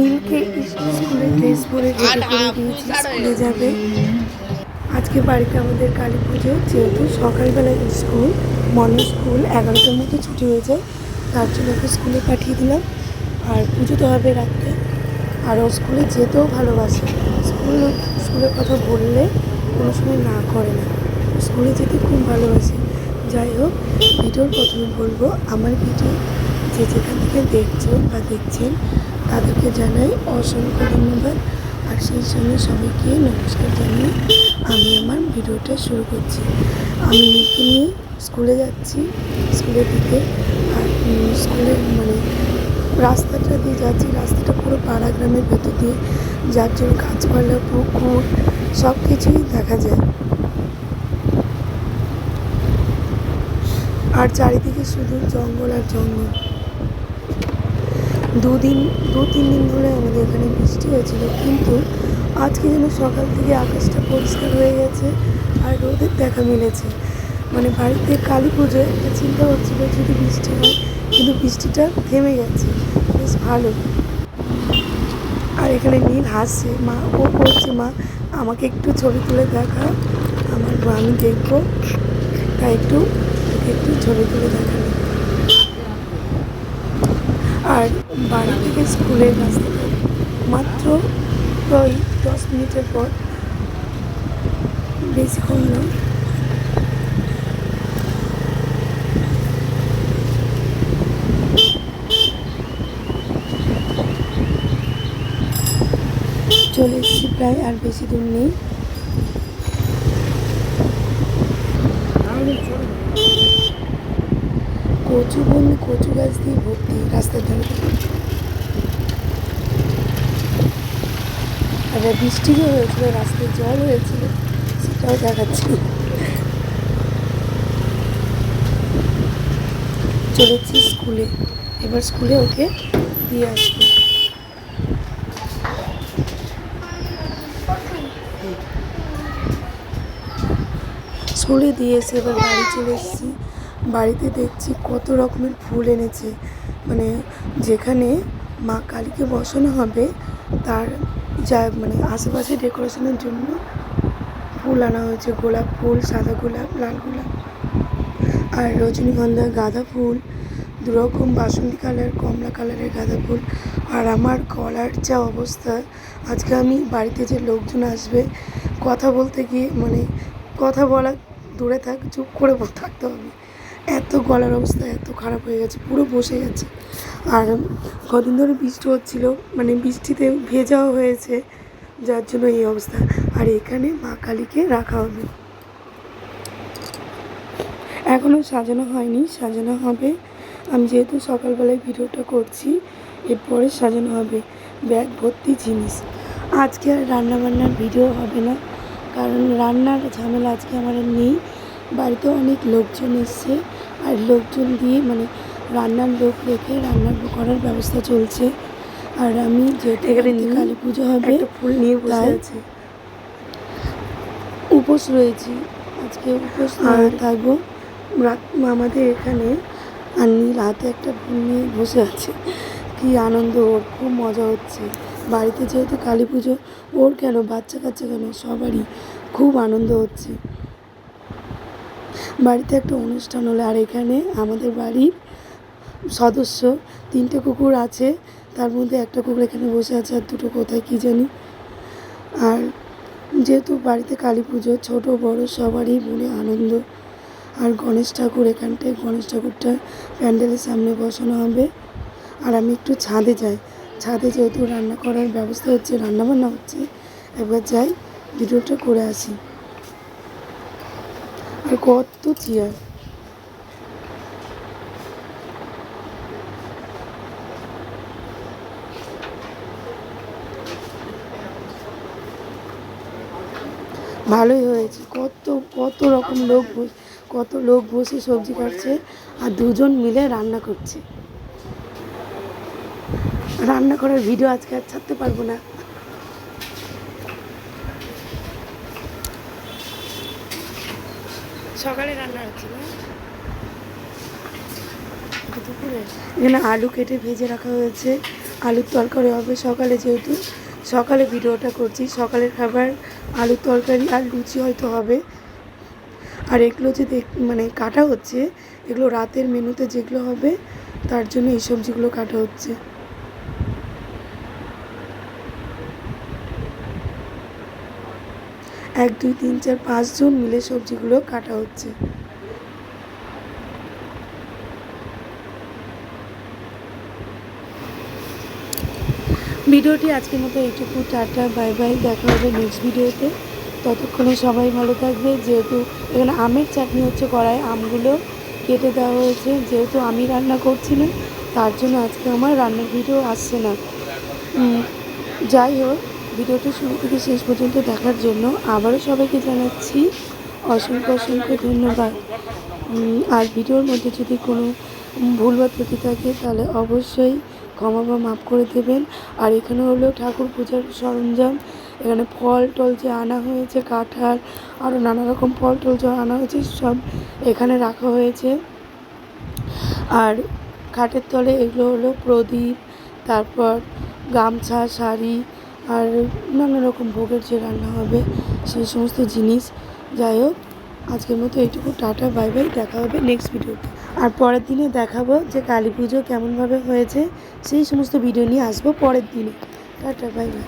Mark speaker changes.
Speaker 1: নীলকে স্কুলে ড্রেস পরে স্কুলে যাবে। আজকে বাড়িতে আমাদের কালী পুজো, যেহেতু সকালবেলা স্কুল, মর্নিং স্কুল, এগারোটার মধ্যে ছুটি হয়ে যায়, তার জন্য ওকে স্কুলে পাঠিয়ে দিলাম। আর পুজো তো হবে রাত্রে। আর ও স্কুলে যেতেও ভালোবাসে। স্কুল, স্কুলের কথা বললে কোনো সময় না করে না। স্কুলে যেতে খুব ভালোবাসে। যাই হোক, ভিডিওর প্রথমে বলব, আমার ভিডিও যে যেখান থেকে দেখছ বা দেখছেন, তাদেরকে জানাই অসংখ্য ধন্যবাদ। আর সেই সঙ্গে সবাইকে নমস্কার জানিয়ে আমি আমার ভিডিওটা শুরু করছি। আমি মেয়েকে নিয়ে স্কুলে যাচ্ছি, স্কুলের দিকে। আর স্কুলের মানে রাস্তাটা দিয়ে যাচ্ছি, রাস্তাটা পুরো পাড়া গ্রামের ভেতর দিয়ে। যার জন্য গাছপালা, পুকুর সব কিছুই দেখা যায়। আর চারিদিকে শুধু জঙ্গল আর জঙ্গল। দুদিন দু তিন দিন ধরে আমাদের এখানে বৃষ্টি হয়েছিল, কিন্তু আজকে যেন সকাল থেকে আকাশটা পরিষ্কার হয়ে গেছে আর রোদের দেখা মিলেছে। মানে বাড়িতে কালী পুজো একটা চিন্তা হচ্ছিল যদি বৃষ্টি হয়, কিন্তু বৃষ্টিটা থেমে গেছে। বেশ ভালো। আর এখানে নীল হাসছে। মা, ও বলছে, মা, আমাকে একটু ছবি তুলে দেখা। আমার আমি দেখব। তাই একটু একটু ছবি তুলে দেখাল আর থেকে স্কুলের রাস্তাটা মাত্র ওই দশ মিনিটের পর বেশিক্ষণ না। চলে এসেছি প্রায় আর বেশি দূর নেই। কচু বন কচু গাছ দিয়ে ভর্তি রাস্তার ধারে। আর বৃষ্টিও হয়েছিল, রাস্তায় জল হয়েছিল, সেটাও দেখাচ্ছি। চলেছি স্কুলে, এবার স্কুলে ওকে দিয়ে আসব। স্কুলে দিয়ে এসে এবার বাড়ি চলে এসেছি। বাড়িতে দেখছি কত রকমের ফুল এনেছে। মানে যেখানে মা কালীকে বসানো হবে, তার যা মানে আশেপাশে ডেকোরেশনের জন্য ফুল আনা হয়েছে, গোলাপ ফুল, সাদা গোলাপ, লাল গোলাপ আর রজনীগন্ধা গাঁদা ফুল, দুরকম বাসন্তী কালার, কমলা কালারের গাঁদা ফুল আর আমার গলার যা অবস্থা, আজকে আমি বাড়িতে যে লোকজন আসবে, কথা বলতে গিয়ে মানে কথা বলা দূরে থাক, চুপ করে থাকতে হবে। এত গলার অবস্থা, এত খারাপ হয়ে গেছে, পুরো বসে গেছে। আর কদিন ধরে বৃষ্টি হচ্ছিল মানে বৃষ্টিতে ভেজাও হয়েছে, যার জন্য এই অবস্থা। আর এখানে মা কালীকে রাখা হবে। এখনও সাজানো হয়নি, সাজানো হবে। আমি যেহেতু সকালবেলায় ভিডিওটা করছি, এরপরে সাজানো হবে। ব্যাগ ভর্তি জিনিস। আজকে আর রান্নাবান্নার ভিডিও হবে না, কারণ রান্নার ঝামেলা আজকে আমার নেই। বাড়িতে অনেক লোকজন এসছে আর লোকজন দিয়ে মানে রান্নার লোক রেখে রান্নার করার ব্যবস্থা চলছে। আর আমি যেহেতু কালী পুজো হবে ফুল নিয়ে বসে আছে। উপোস রয়েছি। আজকে উপোস থাকব। রাত আমাদের এখানে আর নীল হাতে একটা ফুল নিয়ে বসে আছে। কি আনন্দ ওর খুব মজা হচ্ছে। বাড়িতে যেহেতু কালী পুজো ওর কেন বাচ্চা কাচ্চা কেন সবারই খুব আনন্দ হচ্ছে। বাড়িতে একটা অনুষ্ঠান হলো আর এখানে আমাদের বাড়ির সদস্য তিনটে কুকুর আছে, তার মধ্যে একটা কুকুর এখানে বসে আছে আর দুটো কোথায় কী জানি। আর যেহেতু বাড়িতে কালী পুজো, ছোটো, বড়, সবারই মনে আনন্দ। আর গণেশ ঠাকুর এখানটায়, গণেশ ঠাকুরটা প্যান্ডেলের সামনে বসানো হবে। আর আমি একটু ছাদে যাই। ছাদে যেহেতু রান্না করার ব্যবস্থা হচ্ছে রান্না বান্না হচ্ছে, একবার যাই, ভিডিওটা করে আসি। আর কত চেয়ার ভালোই হয়েছে। কত কত রকম লোক বস- কত লোক বসে সবজি কাটছে আর দুজন মিলে রান্না করছে। রান্না করার ভিডিও আজকে আর ছাড়তে পারব না। সকালে রান্না এখানে আলু কেটে ভেজে রাখা হয়েছে। আলুর তরকারি হবে সকালে যেহেতু। সকালে ভিডিওটা করছি। সকালের খাবার, আলুর তরকারি আর লুচি হয়তো হবে। আর এগুলো যে দেখ মানে কাটা হচ্ছে, এগুলো রাতের মেনুতে যেগুলো হবে, তার জন্য এই সবজিগুলো কাটা হচ্ছে। এক, দুই, তিন, চার পাঁচজন মিলে সবজিগুলো কাটা হচ্ছে। ভিডিওটি আজকের মতো এইটুকু। Tata, bye bye. দেখা হবে নেক্সট ভিডিওতে। ততক্ষণে সবাই ভালো থাকবে। যেহেতু এখানে আমের চাটনি হচ্ছে কড়াই আমগুলো কেটে দেওয়া হয়েছে। যেহেতু আমি রান্না করছি না, তার জন্য আজকে আমার রান্নার ভিডিও আসছে না। যাই হোক। ভিডিওটি শুরু থেকে শেষ পর্যন্ত দেখার জন্য আবারও সবাইকে জানাচ্ছি অসংখ্য অসংখ্য ধন্যবাদ। আর ভিডিওর মধ্যে যদি কোনো ভুল বা ত্রুটি থাকে, তাহলে অবশ্যই ক্ষমা বা মাফ করে দেবেন। আর এখানে হলো ঠাকুর পূজার সরঞ্জাম, এখানে ফল টল যে আনা হয়েছে, কাঁঠাল আরও নানা রকম ফল টল যে আনা হয়েছে, সব এখানে রাখা হয়েছে। আর খাটের তলে এগুলো হলো প্রদীপ, তারপর গামছা, শাড়ি আর নানা রকম ভোগের যে রান্না হবে, সেই সমস্ত জিনিস। যাই হোক, আজকের মতো এইটুকু। টাটা, বাই বাই, দেখা হবে নেক্সট ভিডিওতে আর পরের দিনে দেখাবো যে কালী পুজো কেমনভাবে হয়েছে, সেই সমস্ত ভিডিও নিয়ে আসব পরের দিনে। Tata, bye bye.